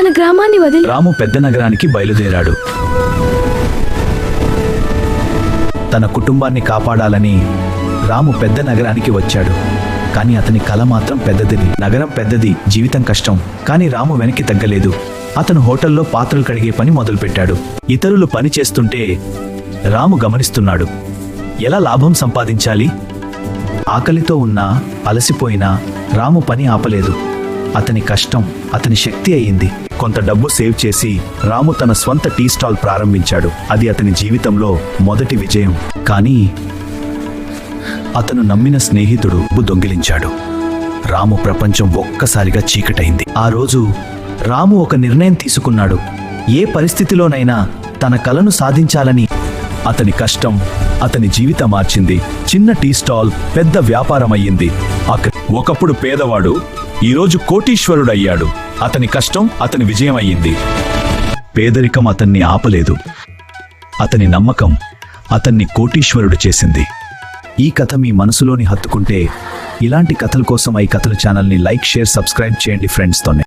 తన గ్రామాన్ని వదిలి రాము పెద్ద నగరానికి బయలుదేరాడు. తన కుటుంబాన్ని కాపాడాలని రాము పెద్ద నగరానికి వచ్చాడు. కానీ అతని కల మాత్రం పెద్దది నగరం పెద్దది జీవితం కష్టం. కానీ రాము వెనక్కి తగ్గలేదు. అతను హోటల్లో పాత్రలు కడిగే పని మొదలుపెట్టాడు. ఇతరులు పని చేస్తుంటే రాము గమనిస్తున్నాడు. ఎలా లాభం సంపాదించాలి? ఆకలితో ఉన్నా అలసిపోయినా రాము పని ఆపలేదు. అతని కష్టం అతని శక్తి అయింది. కొంత డబ్బు సేవ్ చేసి రాము తన స్వంత టీ స్టాల్ ప్రారంభించాడు. అది అతని జీవితంలో మొదటి విజయం. కానీ అతను నమ్మిన స్నేహితుడు దొంగిలించాడు. రాము ప్రపంచం ఒక్కసారిగా చీకటైంది. ఆ రోజు రాము ఒక నిర్ణయం తీసుకున్నాడు. ఏ పరిస్థితిలోనైనా తన కలను సాధించాలని అతని కష్టం అతని జీవితం మార్చింది. చిన్న టీ స్టాల్ పెద్ద వ్యాపారం అయ్యింది. ఒకప్పుడు పేదవాడు ఈరోజు కోటీశ్వరుడయ్యాడు. అతని కష్టం అతని విజయం అయ్యింది. పేదరికం అతన్ని ఆపలేదు. అతని నమ్మకం అతన్ని కోటీశ్వరుడు చేసింది. ఈ కథ మీ మనసులోని హత్తుకుంటే ఇలాంటి కథల కోసం ఈ కథల ఛానల్ని లైక్ షేర్ సబ్స్క్రైబ్ చేయండి ఫ్రెండ్స్తోనే